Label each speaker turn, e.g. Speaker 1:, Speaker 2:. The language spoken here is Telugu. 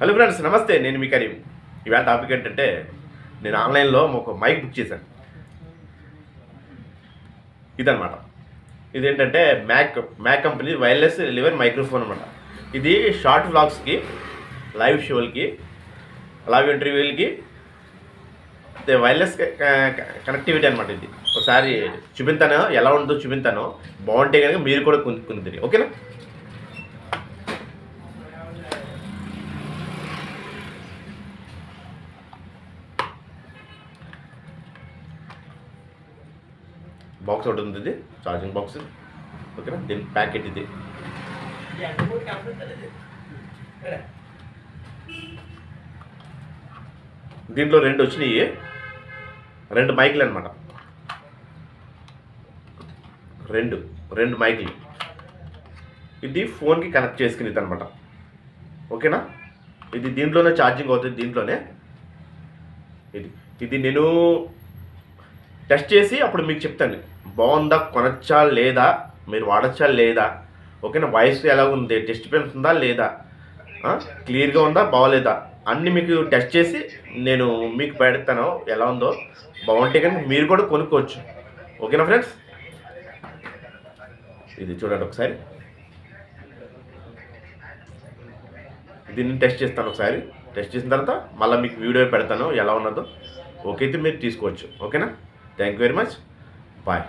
Speaker 1: హలో ఫ్రెండ్స్ నమస్తే నేను మీ కరీం. ఇవాళ టాపిక్ ఏంటంటే నేను ఆన్లైన్లో ఒక మైక్ బుక్ చేశాను. ఇదనమాట ఇదేంటంటే Mac Mac company wireless lavalier microphone అనమాట ఇది షార్ట్ వ్లాగ్స్కి లైవ్ షోలకి లైవ్ ఇంటర్వ్యూలకి వైర్లెస్ కనెక్టివిటీ అనమాట ఇది. ఒకసారి చూపించాను ఎలా ఉందో చూపించాను బాగుంటే కనుక మీరు కూడా కొనుక్కుంది ఓకేనా? బాక్స్ ఒకటి ఉంది ఇది ఛార్జింగ్ బాక్స్ ఓకేనా? దీని ప్యాకెట్ ఇది. దీంట్లో రెండు వచ్చినాయి. రెండు మైకులు అనమాట రెండు రెండు మైకులు. ఇది ఫోన్కి కనెక్ట్ చేసుకునేది అనమాట ఓకేనా? ఇది దీంట్లోనే ఛార్జింగ్ అవుతుంది దీంట్లోనే. ఇది ఇది నేను టెస్ట్ చేసి అప్పుడు మీకు చెప్తాను. బాగుందా కొనచ్చా లేదా? మీరు వాడచ్చా లేదా? ఓకేనా? వాయిస్ ఎలా ఉంది? టెస్ట్ పెన్ ఉందా లేదా? క్లియర్గా ఉందా బాగోలేదా? అన్నీ మీకు టెస్ట్ చేసి నేను మీకు పెడతాను. ఎలా ఉందో? బాగుంటే కానీ మీరు కూడా కొనుక్కోవచ్చు. ఓకేనా ఫ్రెండ్స్? ఇది చూడండి ఒకసారి. దీన్ని టెస్ట్ చేస్తాను ఒకసారి. టెస్ట్ చేసిన తర్వాత మళ్ళీ మీకు వీడియో పెడతాను. ఎలా ఉన్నదో. ఓకే అయితే మీరు తీసుకోవచ్చు. ఓకేనా? thank you very much bye